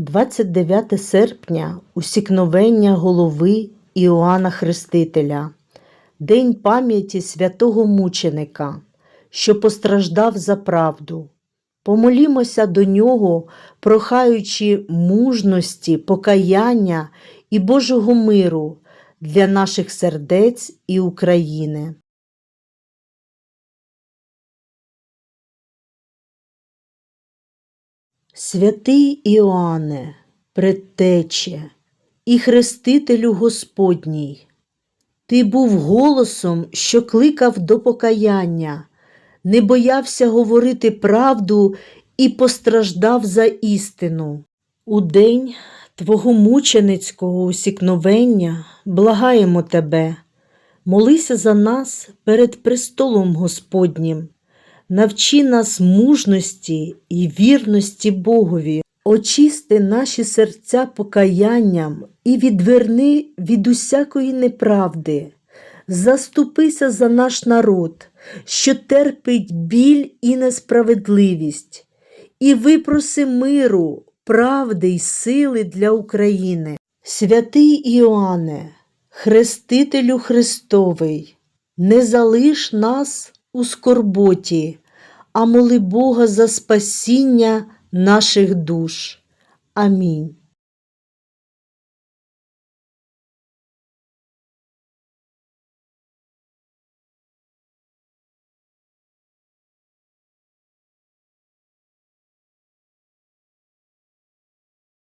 29 серпня усікновення голови Іоанна Хрестителя, День пам'яті святого мученика, що постраждав за правду. Помолімося до нього, прохаючи мужності, покаяння і Божого миру для наших сердець і України. Святий Іоанне, предтече і хрестителю Господній, ти був голосом, що кликав до покаяння, не боявся говорити правду і постраждав за істину. У день Твого мученицького усікновення благаємо Тебе, молися за нас перед престолом Господнім. Навчи нас мужності і вірності Богові, очисти наші серця покаянням і відверни від усякої неправди. Заступися за наш народ, що терпить біль і несправедливість, і випроси миру, правди й сили для України. Святий Іоанне, Хрестителю Христовий, не залиш нас у скорботі, а моли Бога за спасіння наших душ. Амінь.